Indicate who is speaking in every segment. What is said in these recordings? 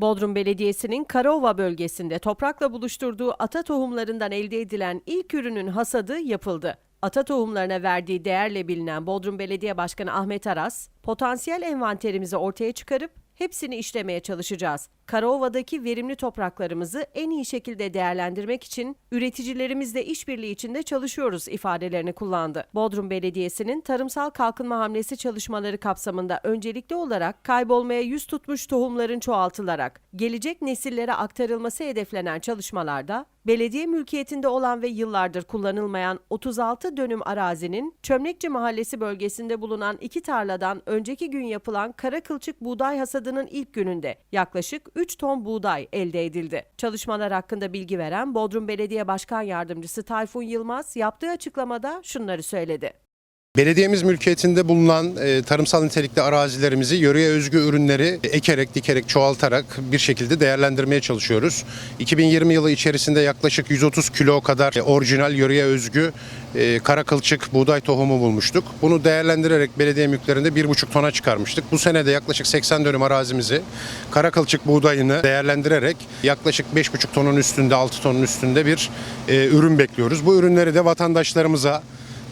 Speaker 1: Bodrum Belediyesi'nin Karaova bölgesinde toprakla buluşturduğu ata tohumlarından elde edilen ilk ürünün hasadı yapıldı. Ata tohumlarına verdiği değerle bilinen Bodrum Belediye Başkanı Ahmet Aras, potansiyel envanterimizi ortaya çıkarıp hepsini işlemeye çalışacağız. Karaova'daki verimli topraklarımızı en iyi şekilde değerlendirmek için üreticilerimizle işbirliği içinde çalışıyoruz ifadelerini kullandı. Bodrum Belediyesi'nin tarımsal kalkınma hamlesi çalışmaları kapsamında öncelikli olarak kaybolmaya yüz tutmuş tohumların çoğaltılarak gelecek nesillere aktarılması hedeflenen çalışmalarda belediye mülkiyetinde olan ve yıllardır kullanılmayan 36 dönüm arazinin Çömlekçi Mahallesi bölgesinde bulunan iki tarladan önceki gün yapılan kara kılçık buğday hasadının ilk gününde yaklaşık 3 ton buğday elde edildi. Çalışmalar hakkında bilgi veren Bodrum Belediye Başkan Yardımcısı Tayfun Yılmaz yaptığı açıklamada şunları söyledi.
Speaker 2: Belediyemiz mülkiyetinde bulunan e, tarımsal nitelikli arazilerimizi yöreye özgü ürünleri ekerek, dikerek, çoğaltarak bir şekilde değerlendirmeye çalışıyoruz. 2020 yılı içerisinde yaklaşık 130 kilo kadar e, orijinal yöreye özgü e, kara kılçık buğday tohumu bulmuştuk. Bunu değerlendirerek belediye mülklerinde 1,5 tona çıkarmıştık. Bu sene de yaklaşık 80 dönüm arazimizi kara kılçık buğdayını değerlendirerek yaklaşık 5,5 tonun üstünde, 6 tonun üstünde bir e, ürün bekliyoruz. Bu ürünleri de vatandaşlarımıza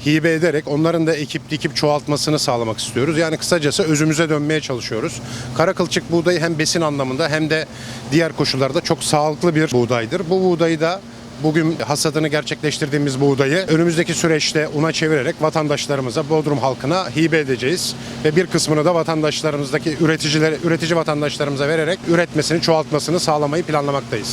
Speaker 2: hibe ederek onların da ekip dikip çoğaltmasını sağlamak istiyoruz. Yani kısacası özümüze dönmeye çalışıyoruz. Kara kılçık buğdayı hem besin anlamında hem de diğer koşullarda çok sağlıklı bir buğdaydır. Bu buğdayı da bugün hasadını gerçekleştirdiğimiz buğdayı önümüzdeki süreçte una çevirerek vatandaşlarımıza, Bodrum halkına hibe edeceğiz. Ve bir kısmını da vatandaşlarımızdaki üreticilere, üretici vatandaşlarımıza vererek üretmesini, çoğaltmasını sağlamayı planlamaktayız.